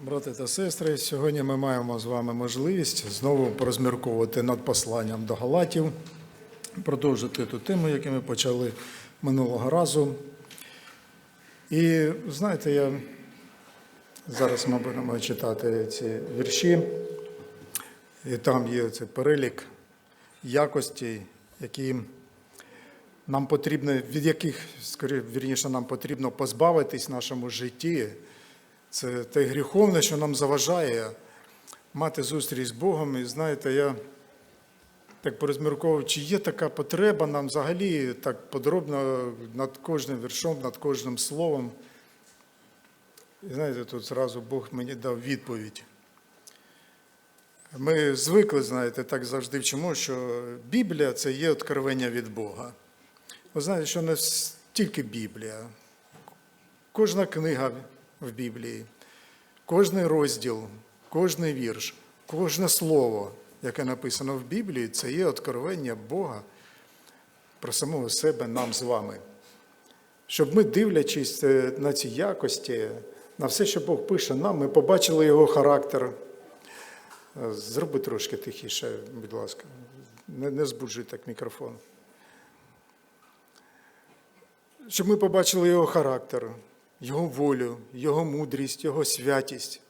Брати та сестри, сьогодні ми маємо з вами можливість знову порозмірковувати над посланням до Галатів, продовжити ту тему, яку ми почали минулого разу. І знаєте, я зараз ми будемо читати ці вірші, і там є цей перелік якостей, які нам потрібно, від яких, скоріше, вірніше, нам потрібно позбавитись в нашому житті. Це те гріховне, що нам заважає мати зустріч з Богом. І знаєте, я так порозмірковував, чи є така потреба нам взагалі так подробно над кожним віршом, над кожним словом. І знаєте, тут зразу Бог мені дав відповідь. Ми звикли, знаєте, так завжди вчимо, що Біблія це є откровення від Бога. Ви знаєте, що не тільки Біблія, кожна книга в Біблії, кожний розділ, кожний вірш, кожне слово, яке написано в Біблії, це є откровення Бога про самого себе нам з вами. Щоб ми, дивлячись е, на ці якості, на все, що Бог пише нам, ми побачили його характер. Е, Зроби трошки тихіше, будь ласка, не, не збуджуй так мікрофон. Щоб ми побачили його характер, його волю, його мудрість, його святість.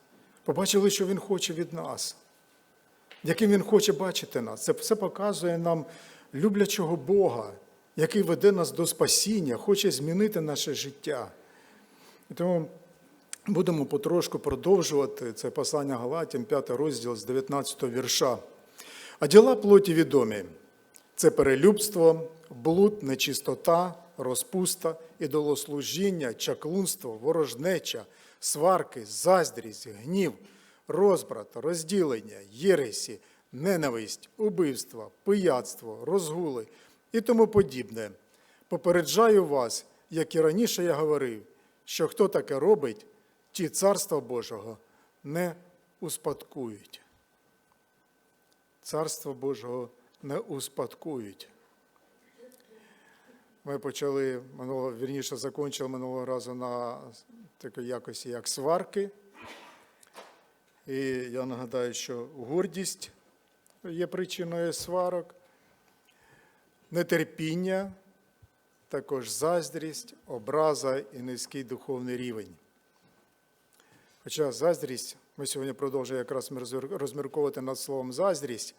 Побачили, що він хоче від нас, яким він хоче бачити нас. Це все показує нам люблячого Бога, який веде нас до спасіння, хоче змінити наше життя. І тому будемо потрошку продовжувати це послання Галатям, 5 розділ з 19 вірша. А діла плоті відомі це перелюбство, блуд, нечистота, розпуста, ідолослужіння, чаклунство, ворожнеча, сварки, заздрість, гнів, розбрат, розділення, єресі, ненависть, убивство, пияцтво, розгули і тому подібне. Попереджаю вас, як і раніше я говорив, що хто таке робить, ті царства Божого не успадкують. Царство Божого не успадкують. Ми почали минулого, вірніше, закінчили минулого разу на такій якості, як сварки. І я нагадаю, що гордість є причиною сварок, нетерпіння, також заздрість, образа і низький духовний рівень. Хоча заздрість, ми сьогодні продовжуємо якраз розмірковувати над словом заздрість,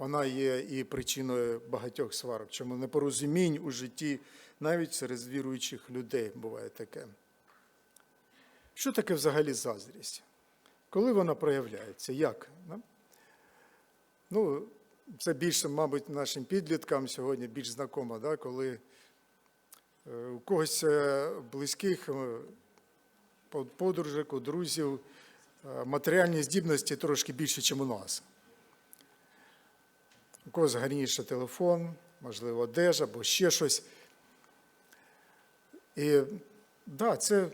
вона є і причиною багатьох сварок, чому непорозумінь у житті навіть серед віруючих людей буває таке. Що таке взагалі заздрість? Коли вона проявляється? Як? Ну, це більше, мабуть, нашим підліткам сьогодні більш знакомо, да? коли е, у когось е, близьких е, подружок, у друзів матеріальні здібності трошки більше, ніж у нас. У когось гарніше телефон, можливо, одежа або ще щось. І да, це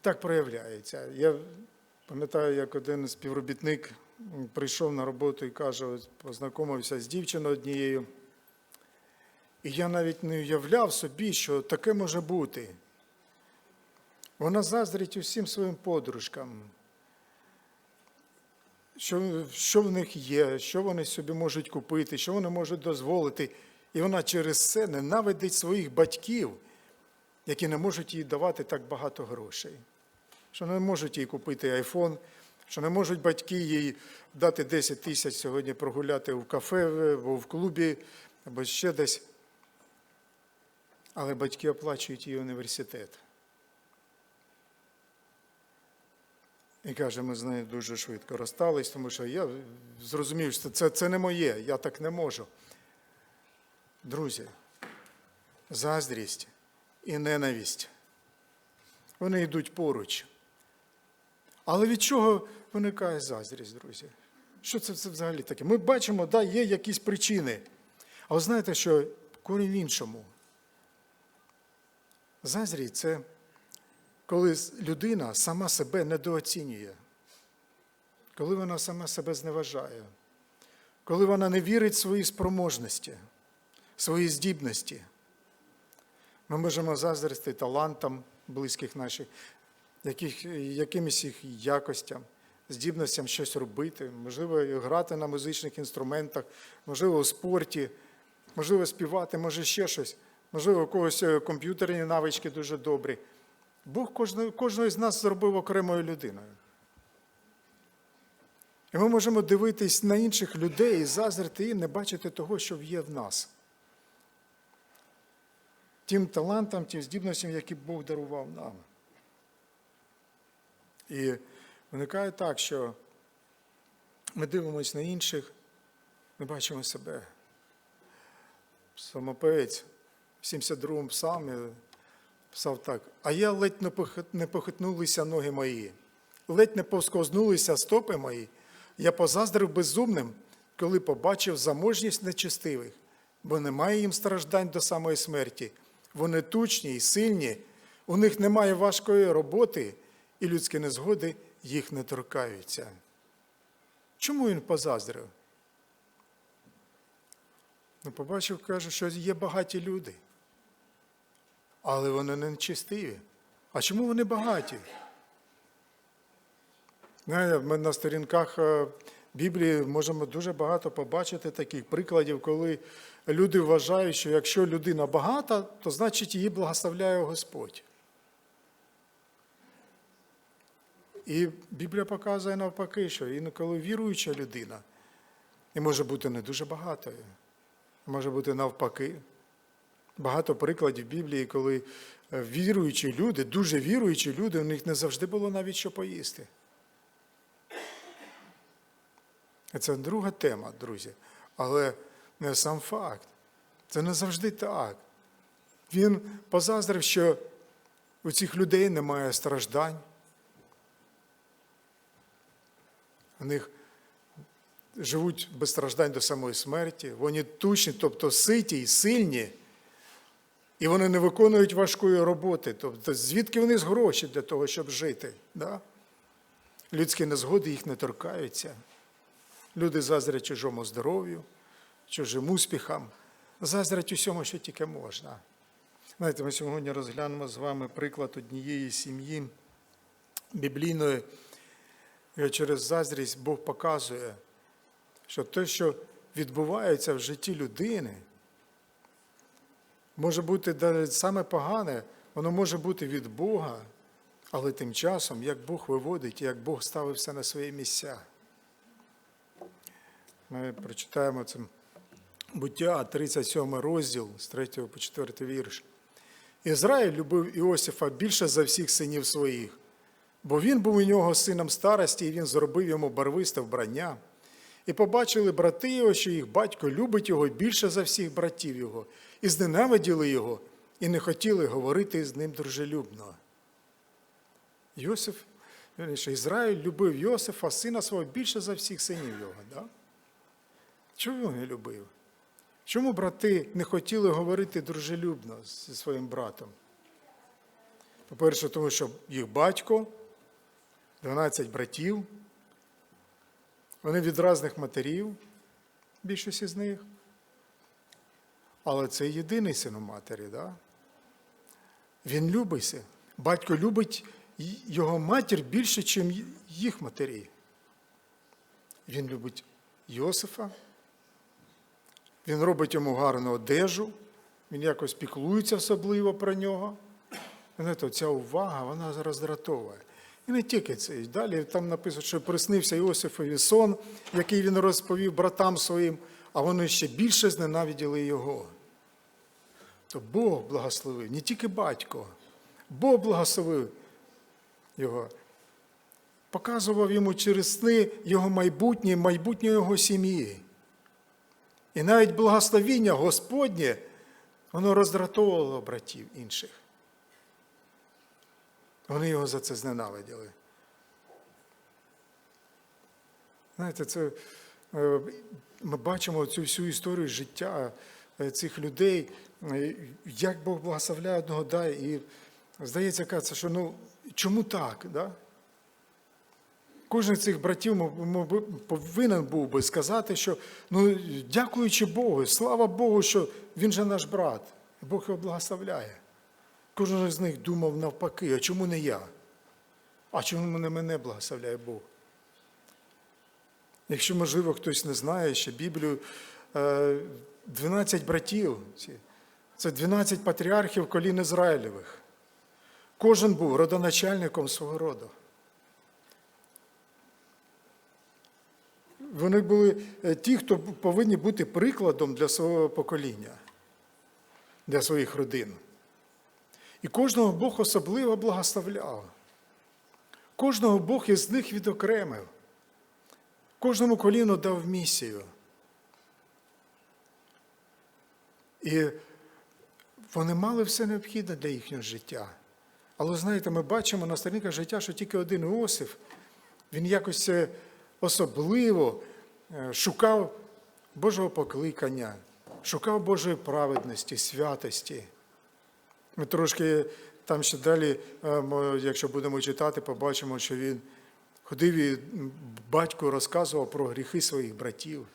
так проявляється. Я пам'ятаю, як один співробітник прийшов на роботу і каже, познайомився з дівчиною однією. І я навіть не уявляв собі, що таке може бути. Вона заздрить усім своїм подружкам що, що в них є, що вони собі можуть купити, що вони можуть дозволити. І вона через це ненавидить своїх батьків, які не можуть їй давати так багато грошей, що не можуть їй купити айфон, що не можуть батьки їй дати 10 тисяч сьогодні прогуляти в кафе або в клубі, або ще десь. Але батьки оплачують її університет. І каже, ми з нею дуже швидко розстались, тому що я зрозумів, що це, це не моє, я так не можу. Друзі, заздрість і ненависть. Вони йдуть поруч. Але від чого виникає заздрість, друзі? Що це, це взагалі таке? Ми бачимо, да, є якісь причини. А ви знаєте, що корінь в іншому. Заздрість – це коли людина сама себе недооцінює, коли вона сама себе зневажає, коли вона не вірить в свої спроможності, свої здібності. Ми можемо заздрити талантам близьких наших, яких, якимось їх якостям, здібностям щось робити, можливо, грати на музичних інструментах, можливо, у спорті, можливо, співати, може ще щось, можливо, у когось е, комп'ютерні навички дуже добрі. Бог кожного, з нас зробив окремою людиною. І ми можемо дивитись на інших людей і заздрити і не бачити того, що є в нас. Тим талантам, тим здібностям, які Бог дарував нам. І виникає так, що ми дивимося на інших, не бачимо себе. Самопевець в 72-му псалмі писав так: А я ледь не похитнулися ноги мої, ледь не повсковзнулися стопи мої. Я позаздрив безумним, коли побачив заможність нечестивих, бо немає їм страждань до самої смерті. Вони тучні і сильні, у них немає важкої роботи, і людські незгоди їх не торкаються. Чому він позаздрив? Ну, побачив, каже, що є багаті люди. Але вони не нечистиві. А чому вони багаті? Ми на сторінках е, Біблії можемо дуже багато побачити таких прикладів, коли люди вважають, що якщо людина багата, то значить її благословляє Господь. І Біблія показує навпаки, що інколи віруюча людина і може бути не дуже багатою, може бути навпаки. Багато прикладів Біблії, коли е, віруючі люди, дуже віруючі люди, у них не завжди було навіть що поїсти. Це друга тема, друзі. Але не сам факт. Це не завжди так. Він позаздрив, що у цих людей немає страждань. У них живуть без страждань до самої смерті. Вони тучні, тобто ситі і сильні. І вони не виконують важкої роботи. Тобто, звідки вони з гроші для того, щоб жити? Да? Людські незгоди їх не торкаються. Люди заздрять чужому здоров'ю, чужим успіхам, заздрять усьому, що тільки можна. Знаєте, ми сьогодні розглянемо з вами приклад однієї сім'ї біблійної. І через заздрість Бог показує, що те, що відбувається в житті людини, може бути навіть саме погане, воно може бути від Бога, але тим часом, як Бог виводить, як Бог ставив все на свої місця. Ми прочитаємо це буття, 37 розділ з 3 по 4 вірш. Ізраїль любив Іосифа більше за всіх синів своїх, бо він був у нього сином старості, і він зробив йому барвисте вбрання. І побачили брати його, що їх батько любить його більше за всіх братів його, і зненавиділи його, і не хотіли говорити з ним дружелюбно. Йосиф, вірніше, Ізраїль любив Йосифа, сина свого, більше за всіх синів його. Да? Чого він не любив? Чому брати не хотіли говорити дружелюбно зі своїм братом? По-перше, тому що їх батько, 12 братів, вони від різних матерів, більшість з них. Але це єдиний син у матері, да? Він любиться. Батько любить його матір більше, ніж їх матері. Він любить Йосифа, він робить йому гарну одежу, він якось піклується особливо про нього. Знаєте, ця увага, вона роздратовує. І не тільки це. Далі там написано, що приснився Іосифові сон, який він розповів братам своїм, а вони ще більше зненавиділи його. То Бог благословив, не тільки батько, Бог благословив його. Показував йому через сни його майбутнє, майбутнє його сім'ї. І навіть благословіння Господнє, воно роздратовувало братів інших. Вони його за це зненавиділи. Знаєте, це, е, ми бачимо цю всю історію життя е, цих людей, е, як Бог благословляє одного дає. І здається, кажеться, що ну, чому так? Да? Кожен з цих братів повинен був би сказати, що ну, дякуючи Богу, слава Богу, що він же наш брат, Бог його благословляє. Кожен з них думав навпаки, а чому не я? А чому мене мене благословляє Бог? Якщо, можливо, хтось не знає ще Біблію, е, 12 братів, це 12 патріархів колін Ізраїлевих. Кожен був родоначальником свого роду. Вони були е, ті, хто повинні бути прикладом для свого покоління, для своїх родин. І кожного Бог особливо благословляв. Кожного Бог із них відокремив. Кожному коліну дав місію. І вони мали все необхідне для їхнього життя. Але знаєте, ми бачимо на сторінках життя, що тільки один Іосиф, він якось е, особливо е, шукав Божого покликання, шукав Божої праведності, святості. Ми трошки там ще далі, е, якщо будемо читати, побачимо, що він ходив і м, батьку розказував про гріхи своїх братів.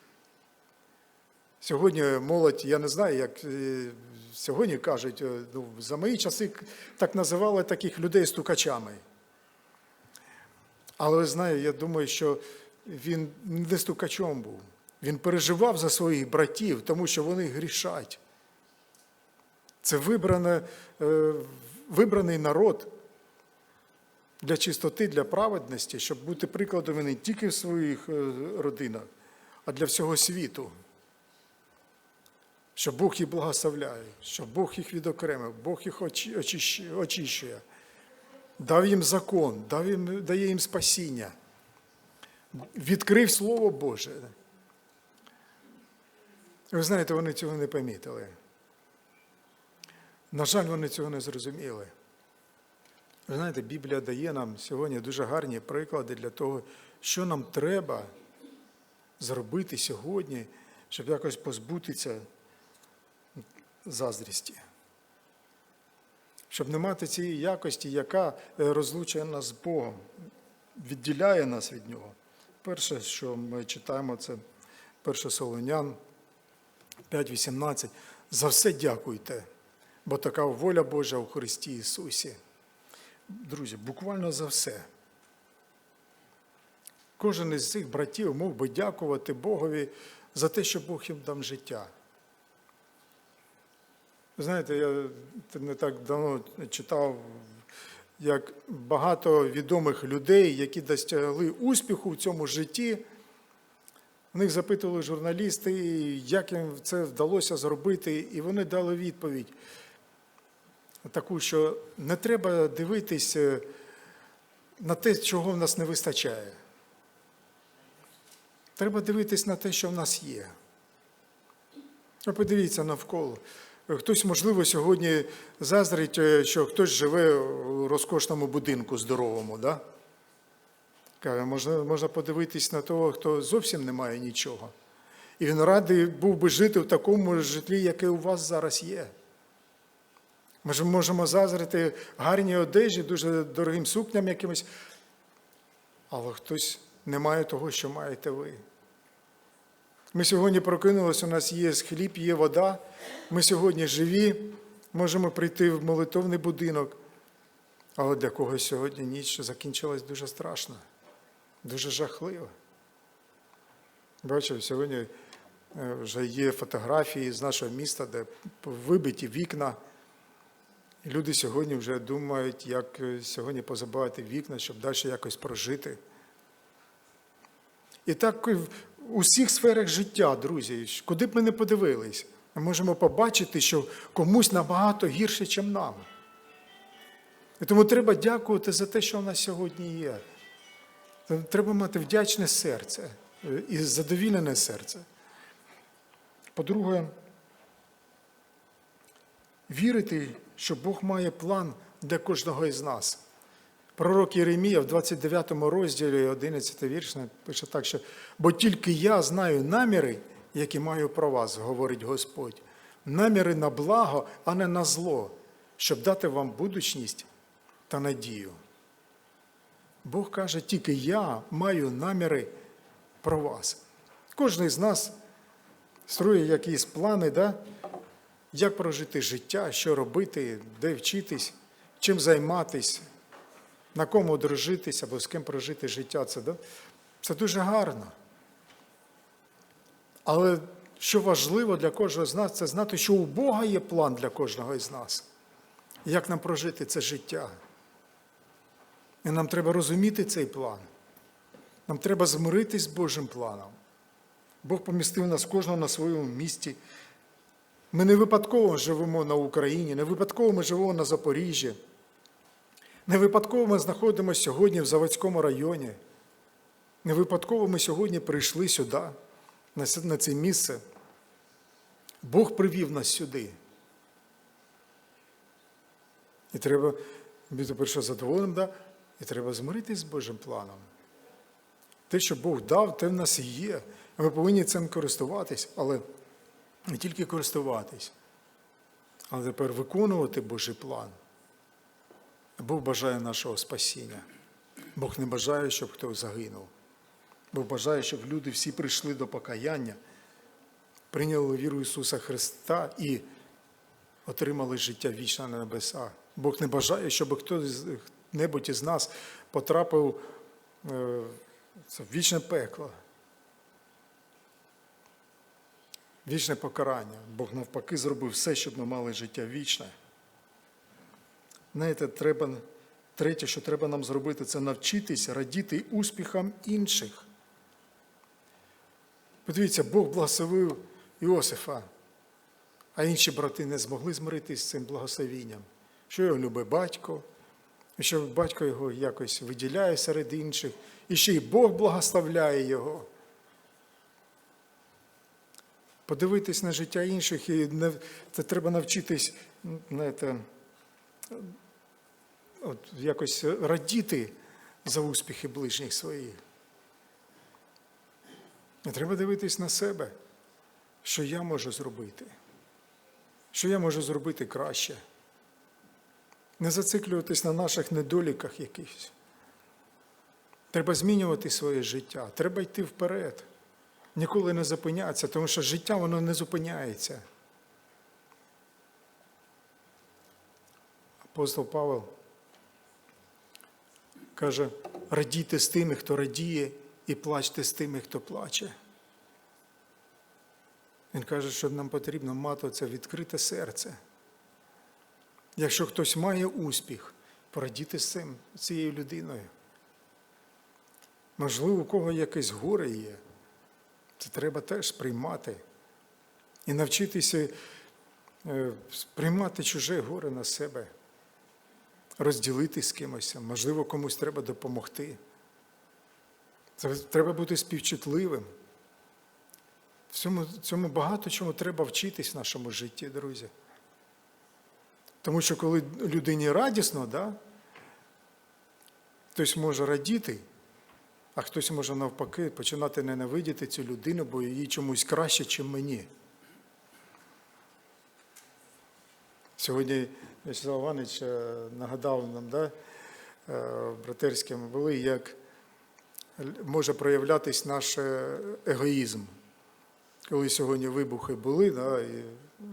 Сьогодні молодь, я не знаю, як е, сьогодні кажуть, е, ну, за мої часи так називали таких людей стукачами. Але знаєте, я думаю, що він не стукачом був. Він переживав за своїх братів, тому що вони грішать. Це вибране, е, вибраний народ для чистоти, для праведності, щоб бути прикладом не тільки в своїх е, родинах, а для всього світу. Що Бог їх благословляє, що Бог їх відокремив, Бог їх очищує, дав їм закон, дав їм, дає їм спасіння, відкрив Слово Боже. Ви знаєте, вони цього не помітили. На жаль, вони цього не зрозуміли. Ви знаєте, Біблія дає нам сьогодні дуже гарні приклади для того, що нам треба зробити сьогодні, щоб якось позбутися заздрісті. Щоб не мати цієї якості, яка е, розлучує нас з Богом, відділяє нас від Нього. Перше, що ми читаємо, це 1 Солонян 5.18. За все дякуйте, бо така воля Божа у Христі Ісусі. Друзі, буквально за все. Кожен із цих братів мог би дякувати Богові за те, що Бог їм дав життя. Знаєте, я не так давно читав, як багато відомих людей, які досягли успіху в цьому житті, в них запитували журналісти, як їм це вдалося зробити, і вони дали відповідь таку, що не треба дивитися на те, чого в нас не вистачає. Треба дивитись на те, що в нас є. Подивіться навколо. Хтось, можливо, сьогодні заздрить, е, що хтось живе у розкошному будинку здоровому. Да? Можна, можна подивитись на того, хто зовсім не має нічого. І він радий був би жити в такому житлі, яке у вас зараз є. Ми ж можемо заздрити гарній одежі, дуже дорогим сукням якимось, але хтось не має того, що маєте ви. Ми сьогодні прокинулися, у нас є хліб, є вода. Ми сьогодні живі, можемо прийти в молитовний будинок. Але для когось сьогодні ніч закінчилась дуже страшно, дуже жахливо. Бачив, сьогодні е, вже є фотографії з нашого міста, де вибиті вікна. Люди сьогодні вже думають, як е, сьогодні позабавити вікна, щоб далі якось прожити. І так в усіх сферах життя, друзі, куди б ми не подивились, ми можемо побачити, що комусь набагато гірше, ніж нам. І тому треба дякувати за те, що в нас сьогодні є. Треба мати вдячне серце е, і задовільнене серце. По-друге, вірити, що Бог має план для кожного із нас. Пророк Єремія в 29 розділі 11 вірш пише так, що бо тільки я знаю наміри, які маю про вас, говорить Господь. Наміри на благо, а не на зло, щоб дати вам будучність та надію. Бог каже, тільки я маю наміри про вас. Кожен з нас строє якісь плани, да? Як прожити життя, що робити, де вчитись, чим займатись. на кому одружитись або з ким прожити життя. Це, да? це дуже гарно. Але що важливо для кожного з нас, це знати, що у Бога є план для кожного із нас. Як нам прожити це життя? І нам треба розуміти цей план. Нам треба змиритись з Божим планом. Бог помістив нас кожного на своєму місці. Ми не випадково живемо на Україні, не випадково ми живемо на Запоріжжі. Не випадково ми знаходимося сьогодні в Заводському районі. Не випадково ми сьогодні прийшли сюди, на це- місце. Бог привів нас сюди. І треба бути перше задоволеним, да? і треба змиритись з Божим планом. Те, що Бог дав, те в нас є. Ми повинні цим користуватись, але не тільки користуватись, але тепер виконувати Божий план. Бог бажає нашого спасіння. Бог не бажає, щоб хтось загинув. Бог бажає, щоб люди всі прийшли до покаяння, прийняли віру Ісуса Христа і отримали життя вічне на небесах. Бог не бажає, щоб хто-небудь із нас потрапив е, в вічне пекло. Вічне покарання. Бог навпаки зробив все, щоб ми мали життя вічне. Знаєте, треба, третє, що треба нам зробити, це навчитись радіти успіхам інших. Подивіться, Бог благословив Іосифа, а інші брати не змогли змиритися з цим благословінням. Що його любить батько, що батько його якось виділяє серед інших, і ще й Бог благословляє його. Подивитись на життя інших, і не, це треба навчитись, знаєте, от якось радіти за успіхи ближніх своїх. І треба дивитись на себе, що я можу зробити, що я можу зробити краще. Не зациклюватись на наших недоліках якихось. Треба змінювати своє життя, треба йти вперед, ніколи не зупинятися, тому що життя воно не зупиняється. Апостол Павел каже, радійте з тими, хто радіє, і плачте з тими, хто плаче. Він каже, що нам потрібно мати це відкрите серце. Якщо хтось має успіх, порадіти з цим, цією людиною. Можливо, у кого якесь горе є. Це треба теж сприймати. І навчитися е, сприймати чуже горе на себе, розділити з кимось, можливо, комусь треба допомогти. Це треба бути співчутливим. В цьому, цьому багато чому треба вчитись в нашому житті, друзі. Тому що коли людині радісно, да, хтось може радіти, а хтось може навпаки починати ненавидіти цю людину, бо їй чомусь краще, ніж мені. Сьогодні Вячеслав Іванович е, нагадав нам, да, е, в братерському були, як може проявлятись наш е, егоїзм. Коли сьогодні вибухи були, да, і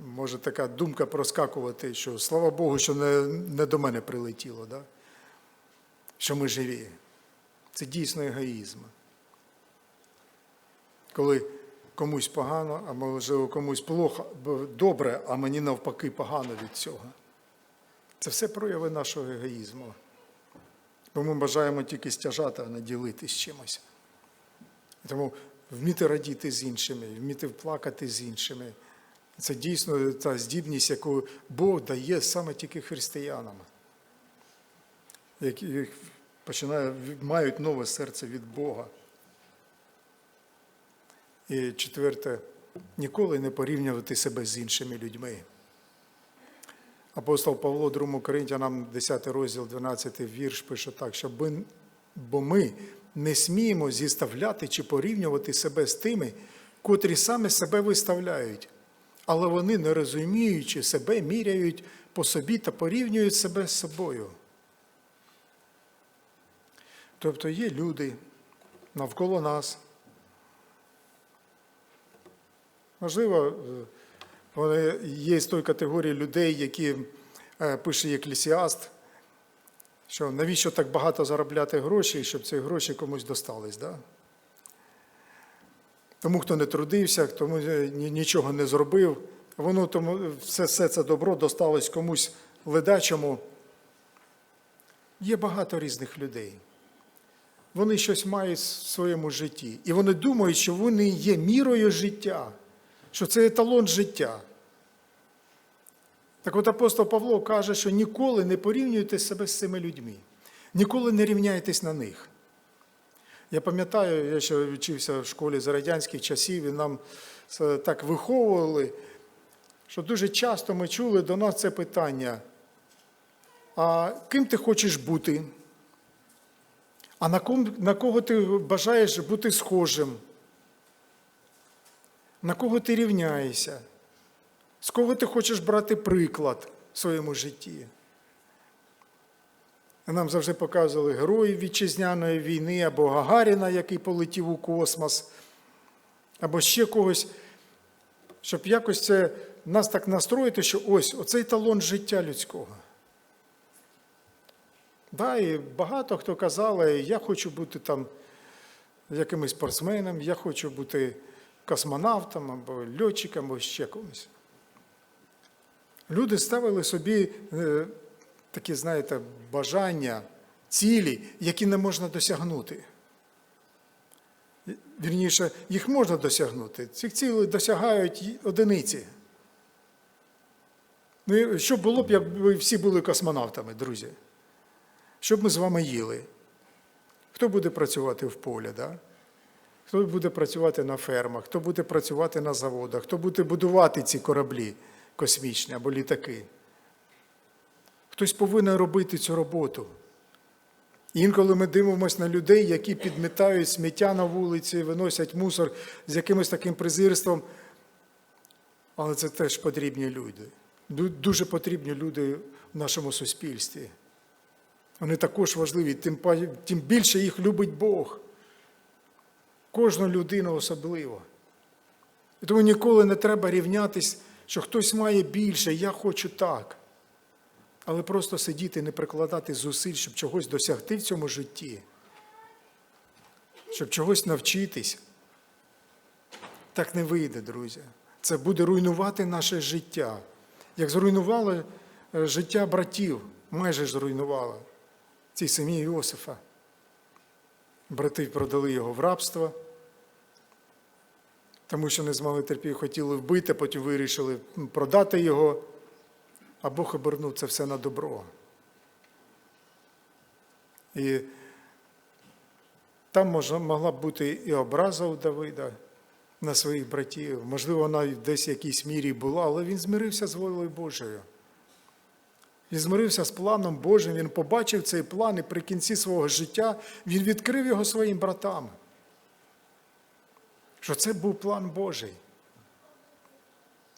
може така думка проскакувати, що слава Богу, що не, не до мене прилетіло, да, що ми живі. Це дійсно егоїзм. Коли комусь погано, а можливо комусь плохо, добре, а мені навпаки погано від цього. Це все прояви нашого егоїзму. Бо ми бажаємо тільки стяжати, а не ділитись чимось. Тому вміти радіти з іншими, вміти плакати з іншими. Це дійсно та здібність, яку Бог дає саме тільки християнам, починає, мають нове серце від Бога. І четверте, ніколи не порівнювати себе з іншими людьми. Апостол Павло, 2 Коринтянам, 10 розділ, 12 вірш, пише так, що бо ми не сміємо зіставляти чи порівнювати себе з тими, котрі саме себе виставляють, але вони, не розуміючи себе, міряють по собі та порівнюють себе з собою. Тобто є люди навколо нас. Можливо, вони є з тої категорії людей, які е, пише Єклісіаст, Що навіщо так багато заробляти грошей, щоб ці гроші комусь достались? Да? Тому, хто не трудився, тому нічого не зробив, воно тому все, все це добро досталось комусь ледачому. Є багато різних людей. Вони щось мають в своєму житті. І вони думають, що вони є мірою життя, що це еталон життя. Так от апостол Павло каже, що ніколи не порівнюйте себе з цими людьми, ніколи не рівняйтесь на них. Я пам'ятаю, я ще вчився в школі за радянських часів, і нам так виховували, що дуже часто ми чули до нас це питання: а ким ти хочеш бути? А на, ком, на кого ти бажаєш бути схожим? На кого ти рівняєшся? З кого ти хочеш брати приклад в своєму житті? Нам завжди показували героїв вітчизняної війни або Гагаріна, який полетів у космос, або ще когось, щоб якось це нас так настроїти, що ось оцей талон життя людського. Да, і багато хто казали, я хочу бути там якимось спортсменом, я хочу бути космонавтом або льотчиком, або ще комусь. Люди ставили собі е, такі, знаєте, бажання, цілі, які не можна досягнути. Вірніше, їх можна досягнути. Цих цілей досягають одиниці. Ну, що було б, якби всі були космонавтами, друзі? Що б ми з вами їли? Хто буде працювати в полі? Да? Хто буде працювати на фермах, хто буде працювати на заводах, хто буде будувати ці кораблі космічні або літаки? Хтось повинен робити цю роботу. Інколи ми дивимося на людей, які підмітають сміття на вулиці, виносять мусор з якимось таким презирством. Але це теж потрібні люди. Дуже потрібні люди в нашому суспільстві. Вони також важливі, тим, більше їх любить Бог. Кожну людину особливо. І тому ніколи не треба рівнятись, що хтось має більше, я хочу так. Але просто сидіти, не прикладати зусиль, щоб чогось досягти в цьому житті, щоб чогось навчитись. Так не вийде, друзі. Це буде руйнувати наше життя. Як зруйнувало е, життя братів, майже зруйнувало цій сім'ї Іосифа. Брати продали його в рабство, тому що не змогли терпіти, хотіли вбити, потім вирішили продати його, а Бог обернув це все на добро. І там можна, могла б бути і образа у Давида на своїх братів. Можливо, вона десь в якійсь мірі була, але він змирився з волею Божою. Він змирився з планом Божим, він побачив цей план і при кінці свого життя він відкрив його своїм братам. Що це був план Божий.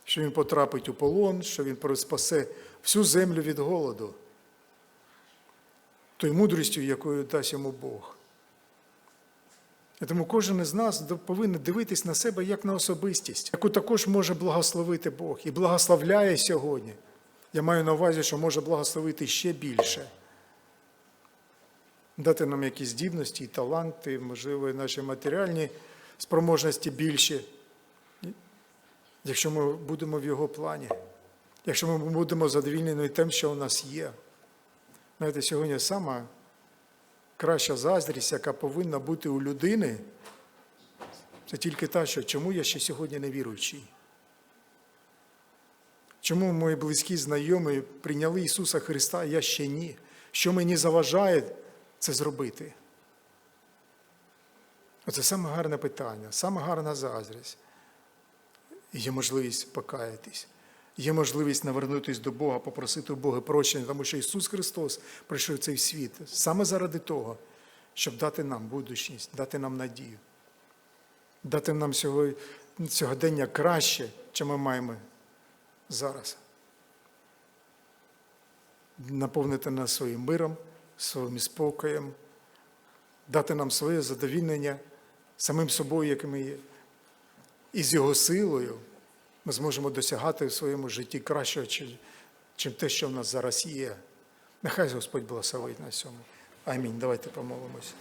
Що він потрапить у полон, що він спасе всю землю від голоду, тою мудрістю, якою дасть йому Бог. І тому кожен із нас повинен дивитись на себе як на особистість, яку також може благословити Бог і благословляє сьогодні. Я маю на увазі, що може благословити ще більше. Дати нам якісь здібності таланти, можливо, наші матеріальні спроможності більші, якщо ми будемо в його плані, якщо ми будемо задовільнені тим, що у нас є. Знаєте, сьогодні сама краща заздрість, яка повинна бути у людини, це тільки та, що чому я ще сьогодні не віруючий. Чому мої близькі знайомі прийняли Ісуса Христа, а я ще ні? Що мені заважає це зробити? Оце саме гарне питання, саме гарна заздрість. Є можливість покаятись, є можливість навернутися до Бога, попросити у Бога прощення, тому що Ісус Христос прийшов в цей світ саме заради того, щоб дати нам будучність, дати нам надію, дати нам сьогодення краще, чим ми маємо зараз. Наповнити нас своїм миром, своїм спокоєм, дати нам своє задовільнення самим собою, яким ми є. І з його силою ми зможемо досягати в своєму житті кращого, чим те, що в нас зараз є. Нехай Господь благословить на цьому. Амінь. Давайте помолимось.